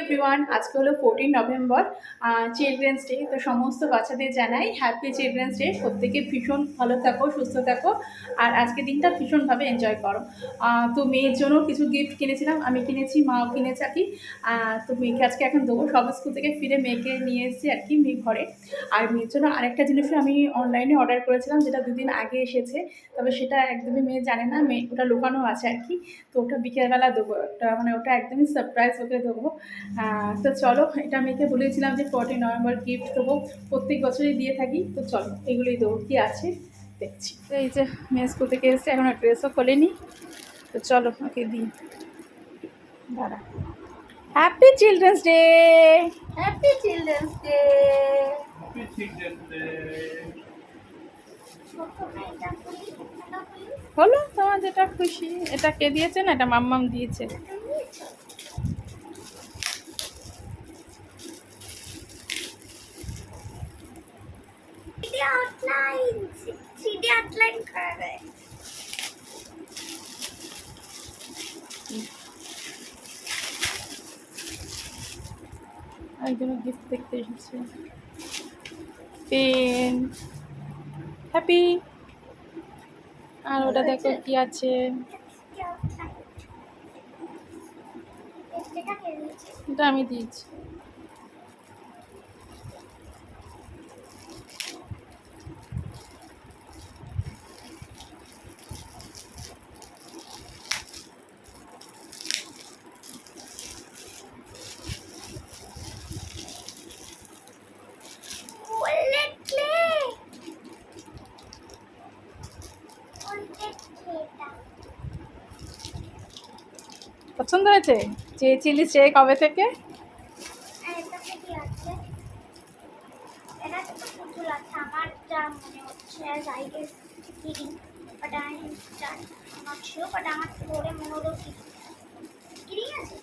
Everyone আজকে হলো fourteen November children's day তো সমস্ত বাচ্চাদের জানাই হ্যাপি চিলড্রেন্স ডে প্রত্যেকে ভীষণ ভালো থাকো, সুস্থ থাকো, আর আজকে দিনটা ভীষণভাবে এনজয় করো। তো মেয়ের জন্য কিছু গিফট কিনেছিলাম, আমি কিনেছি, মাও কিনেছে আর কি তো মেয়েকে আজকে এখন দেবো। সব স্কুল থেকে ফিরে মেয়েকে নিয়ে এসেছি আর কি মেয়ে ঘরে। আর মেয়ের জন্য আরেকটা জিনিসও আমি অনলাইনে অর্ডার করেছিলাম, যেটা দুদিন আগে এসেছে। তবে সেটা একদমই মেয়ে জানে না, মেয়ে, ওটা লুকানো আছে আর কি। তো ওটা বিকেলবেলা দেবো। একটা মানে ওটা একদমই সারপ্রাইজ ওকে দেবো। তো চলো এটা মেয়েকে বলেছিলাম যে ফোরটিন নভেম্বর গিফট দেবো। প্রত্যেক বছরই দিয়ে থাকি তো চলো এগুলোই দেবো। কী আছে? দেখছি। তো এই যে মেয়ে স্কুল থেকে এসছে এখন ড্রেসও খোলেনি। তো চলো ওকে দিই। দাঁড়া। Happy children's day happy children's day হলো তোমার যেটা খুশি এটা কে দিয়েছে না? এটা মাম্মাম দিয়েছে। আউটলাইন থ্রিডি আউটলাইন করা যায় একজন গিফট দেখতে এসেছে। পেন হ্যাপি আর ওটা দেখো কি আছে। এটা আমি দিয়েছি। পছন্দ হয়েছে? চেয়েছিলি সে কবে থেকে? আর এটাতে কি আছে। এটা তো পুতুল আছে আমার যা মনে হচ্ছে I guess kidding but I জানি নট শিওর বাট আমার পরে মনে হলো কিডিং কিডিং আছে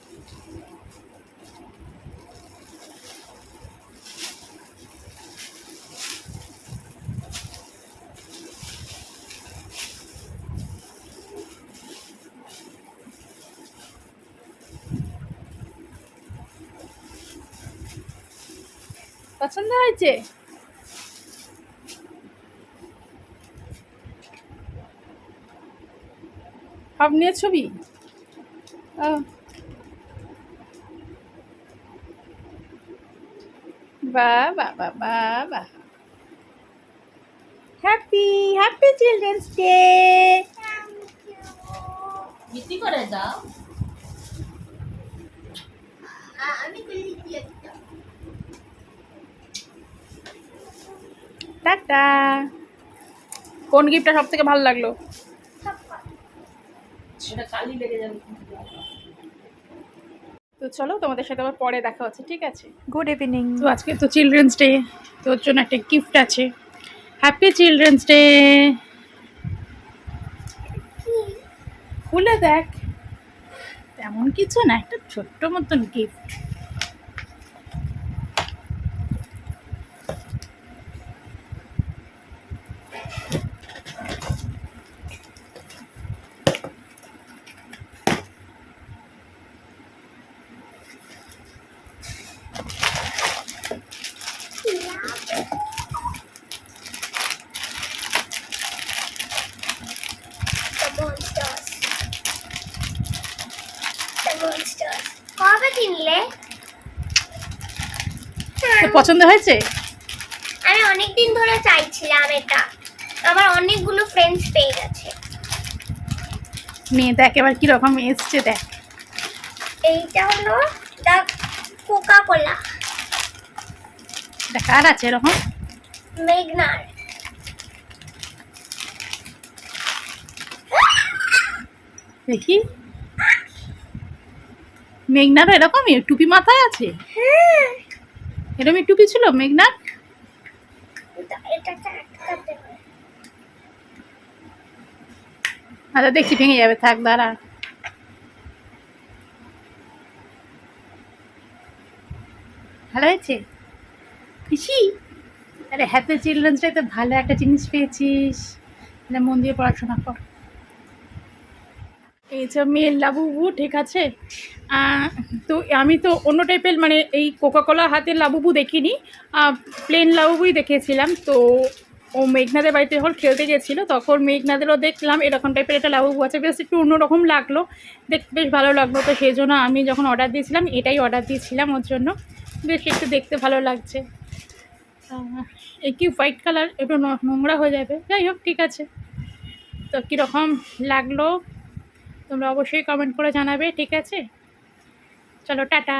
পছন্দ হয়েছে? নিয়ে ছবি? বাহ বাহ বাহ বাহ হ্যাপি হ্যাপি চিলড্রেন্স ডে করে দাও। আমি খুলে দিচ্ছি একটা টাটা। কোন গিফটটা সব থেকে ভালো লাগল? তো চলো তোমাদের সাথে আবার পরে দেখা হচ্ছে ঠিক আছে? গুড ইভিনিং তো আজকে তো চিলড্রেন্স ডে তোর জন্য একটা গিফট আছে। হ্যাপি চিলড্রেন্স ডে খুলে দেখ। তেমন কিছু না একটা ছোট্ট মতন গিফট কবে কিনলে? পছন্দ হয়েছে? আমি অনেক দিন ধরে চাইছিলাম এটা। আমার অনেকগুলো ফ্রেন্ডস পেয়ে গেছে। মেয়ে দেখ এবার কীরকম এসছে দেখ। এইটা হলো দ্য কোকা কোলা দেখ আর আছে এরকম? মেঘনার। দেখি। মেঘনার এরকমই টুপি মাথায় আছে? হ্যাঁ। এরকমই টুপি ছিল মেঘনার? আচ্ছা দেখছি ভেঙে যাবে থাক দাঁড়া। ভালো হয়েছে? খুশি আরে হ্যাপি চিলড্রেন্স ডে তো ভালো একটা জিনিস পেয়েছিস। মানে মন দিয়ে পড়াশোনা কর। এই যে মেয়ের লাবুবু ঠিক আছে? তো আমি তো অন্য টাইপের মানে এই কোকাকোলা হাতের লাবুবু দেখিনি। প্লেন লাবুবুই দেখেছিলাম তো ও মেঘনাদের বাড়িতে যখন খেলতে গেছিল তখন মেঘনাদেরও দেখলাম, এরকম টাইপের একটা লাবুবু আছে। বেশ একটু অন্যরকম লাগল। দেখতে বেশ ভালো লাগল। তো সেই জন্য আমি যখন অর্ডার দিয়েছিলাম, এটাই অর্ডার দিয়েছিলাম ওর জন্য। বেশ একটু দেখতে ভালো লাগছে। কি হোয়াইট কালার একটু নোংরা হয়ে যাবে। যাই হোক, ঠিক আছে। তো কীরকম লাগল? তোমরা অবশ্যই কমেন্ট করে জানাবে ঠিক আছে? চলো টাটা।